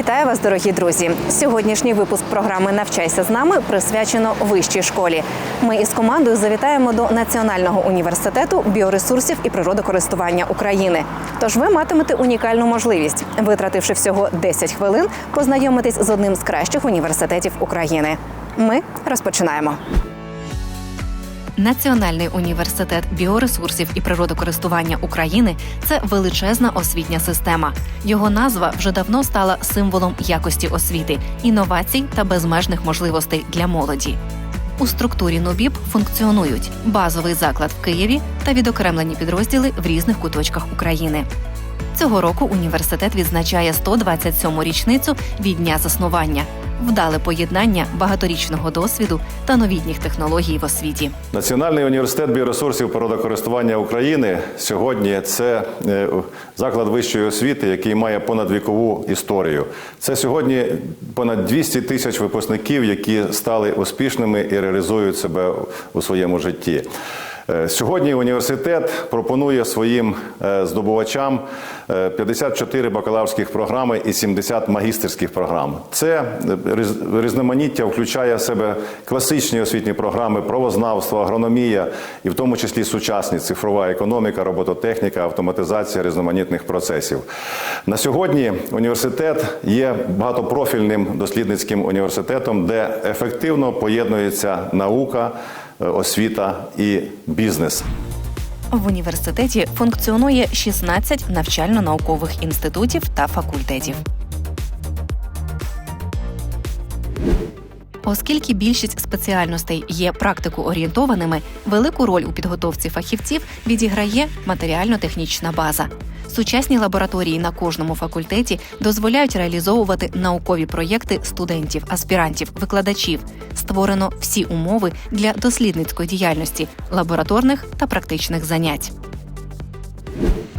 Вітаю вас, дорогі друзі! Сьогоднішній випуск програми Навчайся з нами присвячено вищій школі. Ми із командою завітаємо до Національного університету біоресурсів і природокористування України. Тож ви матимете унікальну можливість, витративши всього 10 хвилин, познайомитись з одним з кращих університетів України. Ми розпочинаємо. Національний університет біоресурсів і природокористування України це величезна освітня система. Його назва вже давно стала символом якості освіти, інновацій та безмежних можливостей для молоді. У структурі НУБІП функціонують базовий заклад в Києві та відокремлені підрозділи в різних куточках України. Цього року університет відзначає 127-му річницю від дня заснування, вдале поєднання багаторічного досвіду та новітніх технологій в освіті. Національний університет біоресурсів природокористування України сьогодні це е, заклад вищої освіти, який має понадвікову історію. Це сьогодні понад 200 тисяч випускників, які стали успішними і реалізують себе у своєму житті. Е, Сьогодні університет пропонує своїм е, здобувачам е, 54 бакалаврських програми і 70 магістерських програм. Це е, різноманіття включає в себе класичні освітні програми, правознавство, агрономія, і в тому числі сучасні цифрова економіка, робототехніка, автоматизація різноманітних процесів. На сьогодні університет є багатопрофільним дослідницьким університетом, де ефективно поєднується наука е, освіта і бізнес. В університеті функціонує 16 навчально-наукових інститутів та факультетів. Оскільки більшість спеціальностей є практику-орієнтованими, велику роль у підготовці фахівців відіграє матеріально-технічна база. Сучасні лабораторії на кожному факультеті дозволяють реалізовувати наукові проєкти студентів, аспірантів, викладачів. Створено всі умови для дослідницької діяльності, лабораторних та практичних занять.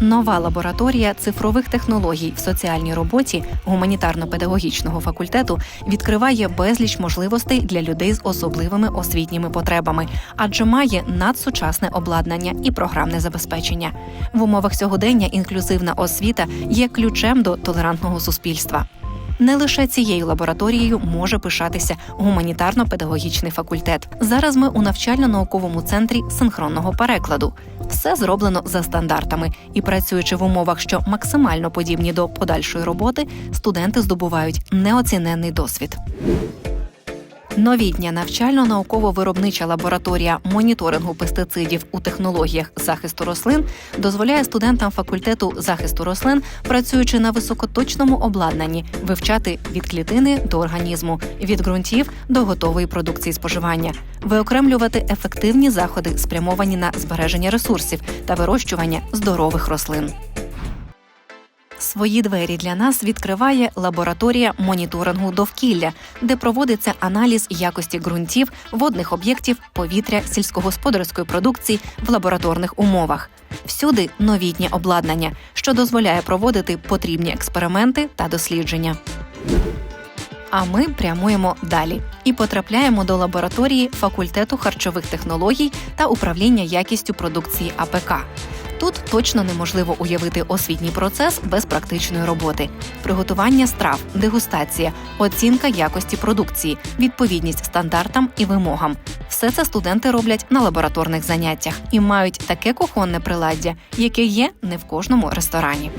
Нова лабораторія цифрових технологій в соціальній роботі гуманітарно-педагогічного факультету відкриває безліч можливостей для людей з особливими освітніми потребами, адже має надсучасне обладнання і програмне забезпечення. В умовах сьогодення інклюзивна освіта є ключем до толерантного суспільства. Не лише цією лабораторією може пишатися гуманітарно-педагогічний факультет. Зараз ми у навчально-науковому центрі синхронного перекладу. Все зроблено за стандартами, і працюючи в умовах, що максимально подібні до подальшої роботи, студенти здобувають неоціненний досвід. Новітня навчально-науково-виробнича лабораторія моніторингу пестицидів у технологіях захисту рослин дозволяє студентам факультету захисту рослин, працюючи на високоточному обладнанні, вивчати від клітини до організму, від ґрунтів до готової продукції споживання, виокремлювати ефективні заходи, спрямовані на збереження ресурсів та вирощування здорових рослин. Свої двері для нас відкриває лабораторія моніторингу довкілля, де проводиться аналіз якості ґрунтів, водних об'єктів, повітря, сільськогосподарської продукції в лабораторних умовах. Всюди новітнє обладнання, що дозволяє проводити потрібні експерименти та дослідження. А ми прямуємо далі і потрапляємо до лабораторії факультету харчових технологій та управління якістю продукції АПК. Тут точно неможливо уявити освітній процес без практичної роботи: приготування страв, дегустація, оцінка якості продукції, відповідність стандартам і вимогам. Все це студенти роблять на лабораторних заняттях і мають таке кухонне приладдя, яке є не в кожному ресторані.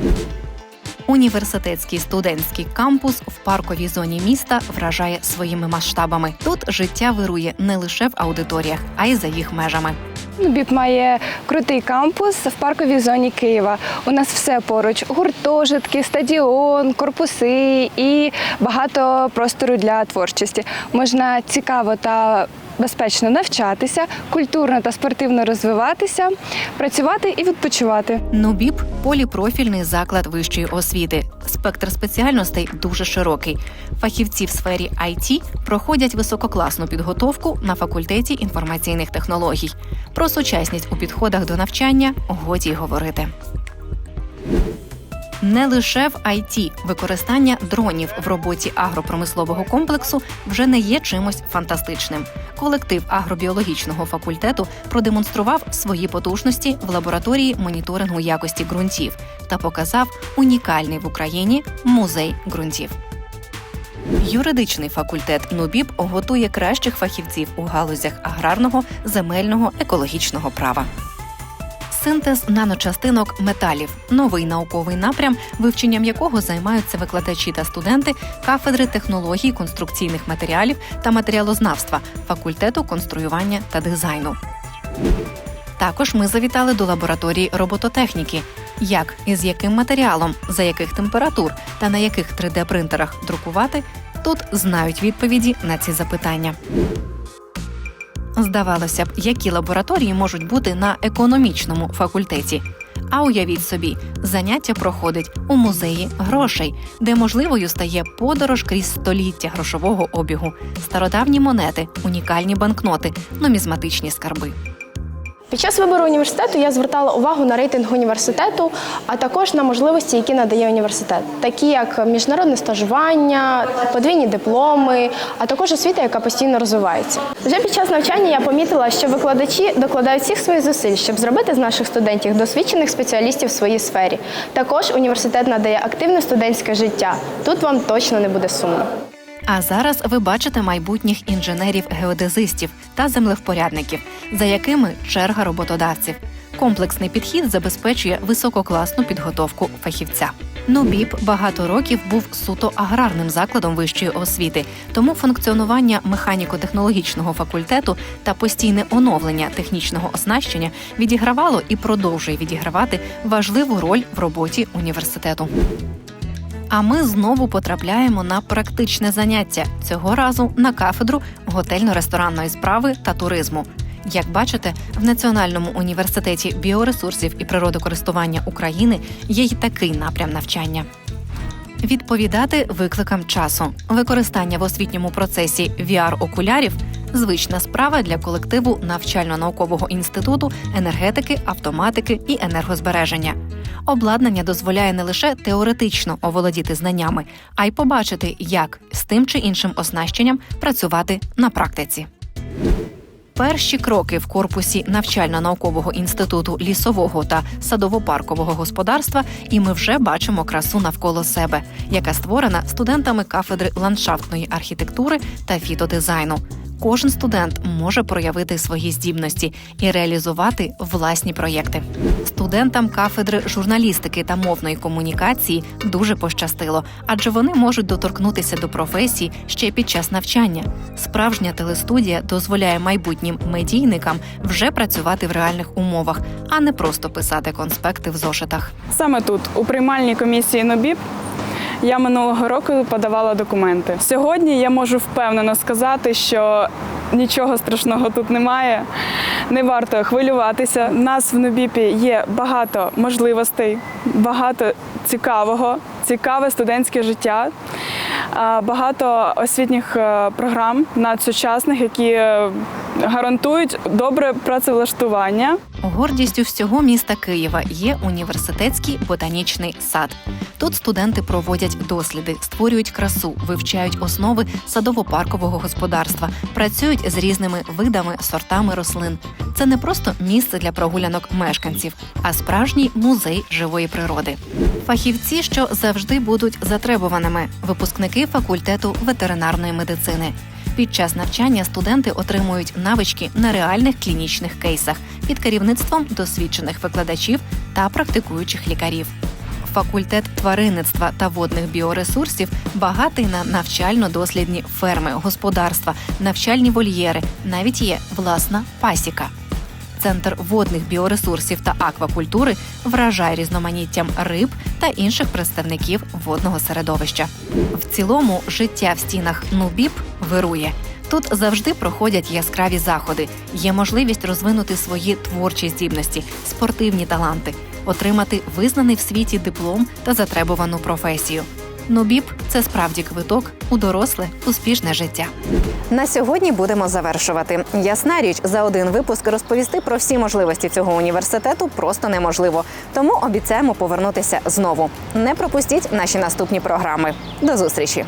Університетський студентський кампус в парковій зоні міста вражає своїми масштабами. Тут життя вирує не лише в аудиторіях, а й за їх межами. НУБІП має крутий кампус в парковій зоні Києва. У нас все поруч: гуртожитки, стадіон, корпуси і багато простору для творчості. Можна цікаво та безпечно навчатися, культурно та спортивно розвиватися, працювати і відпочивати. НУБІП поліпрофільний заклад вищої освіти. Спектр спеціальностей дуже широкий. Фахівці в сфері IT проходять висококласну підготовку на факультеті інформаційних технологій. Про сучасність у підходах до навчання годі говорити. Не лише в IT використання дронів в роботі агропромислового комплексу вже не є чимось фантастичним. Колектив агробіологічного факультету продемонстрував свої потужності в лабораторії моніторингу якості ґрунтів та показав унікальний в Україні музей ґрунтів. Юридичний факультет НУБІП готує кращих фахівців у галузях аграрного, земельного, екологічного права. Синтез наночастинок металів новий науковий напрям, вивченням якого займаються викладачі та студенти кафедри технологій конструкційних матеріалів та матеріалознавства факультету конструювання та дизайну. Також ми завітали до лабораторії робототехніки. Як і з яким матеріалом, за яких температур та на яких 3D-принтерах друкувати, тут знають відповіді на ці запитання. Здавалося б, які лабораторії можуть бути на економічному факультеті. А уявіть собі, заняття проходить у музеї грошей, де можливою стає подорож крізь століття грошового обігу, стародавні монети, унікальні банкноти, нумізматичні скарби. Під час вибору університету я звертала увагу на рейтинг університету, а також на можливості, які надає університет, такі як міжнародне стажування, подвійні дипломи, а також освіта, яка постійно розвивається. Вже під час навчання я помітила, що викладачі докладають всіх своїх зусиль, щоб зробити з наших студентів досвідчених спеціалістів в своїй сфері. Також університет надає активне студентське життя. Тут вам точно не буде сумно. А зараз ви бачите майбутніх інженерів-геодезистів та землевпорядників, за якими черга роботодавців. Комплексний підхід забезпечує висококласну підготовку фахівця. НУБІП багато років був суто аграрним закладом вищої освіти, тому функціонування механіко-технологічного факультету та постійне оновлення технічного оснащення відігравало і продовжує відігравати важливу роль в роботі університету. А ми знову потрапляємо на практичне заняття цього разу на кафедру готельно-ресторанної справи та туризму. Як бачите, в Національному університеті біоресурсів і природокористування України є й такий напрям навчання. Відповідати викликам часу, використання в освітньому процесі VR-окулярів звична справа для колективу навчально-наукового інституту енергетики, автоматики і енергозбереження. Обладнання дозволяє не лише теоретично оволодіти знаннями, а й побачити, як з тим чи іншим оснащенням працювати на практиці. Перші кроки в корпусі навчально-наукового інституту лісового та садово-паркового господарства, і ми вже бачимо красу навколо себе, яка створена студентами кафедри ландшафтної архітектури та фітодизайну. Кожен студент може проявити свої здібності і реалізувати власні проєкти. Студентам кафедри журналістики та мовної комунікації дуже пощастило, адже вони можуть доторкнутися до професії ще під час навчання. Справжня телестудія дозволяє майбутнім медійникам вже працювати в реальних умовах, а не просто писати конспекти в зошитах. Саме тут, у приймальній комісії НОБІП, я минулого року подавала документи. Сьогодні я можу впевнено сказати, що нічого страшного тут немає. Не варто хвилюватися. У нас в НОБІПі є багато можливостей, багато цікавого, цікаве студентське життя, багато освітніх е, програм надсучасних, які е, гарантують добре працевлаштування. Гордістю всього міста Києва є університетський ботанічний сад. Тут студенти проводять досліди, створюють красу, вивчають основи садово-паркового господарства, працюють з різними видами, сортами рослин. Це не просто місце для прогулянок мешканців, а справжній музей живої природи. Фахівці, що завжди будуть затребуваними, випускники факультету ветеринарної медицини. Під час навчання студенти отримують навички на реальних клінічних кейсах під керівництвом досвідчених викладачів та практикуючих лікарів. Факультет тваринництва та водних біоресурсів багатий на навчально-дослідні ферми, господарства, навчальні вольєри, навіть є власна пасіка. Центр водних біоресурсів та аквакультури вражає різноманіттям риб та інших представників водного середовища. В цілому життя в стінах Нубіп вирує. Тут завжди проходять яскраві заходи, є можливість розвинути свої творчі здібності, спортивні таланти, отримати визнаний в світі диплом та затребувану професію. Нубіп це справді квиток у доросле успішне життя. На сьогодні будемо завершувати. Ясна річ, за один випуск розповісти про всі можливості цього університету просто неможливо. Тому обіцяємо повернутися знову. Не пропустіть наші наступні програми. До зустрічі!